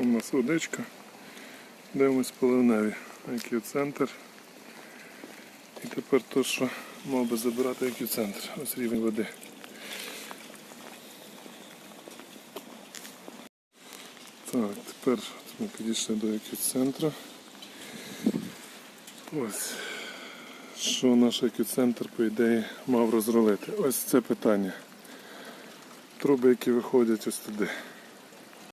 У нас водичка. Дивимось поливневі. Екіцентр. І тепер то, що мав би забирати екіцентр. Ось рівень води. Так, тепер ми підійшли до екіцентру. Ось. Що наш екіцентр, по ідеї, мав розролити. Ось це питання. Труби, які виходять ось туди.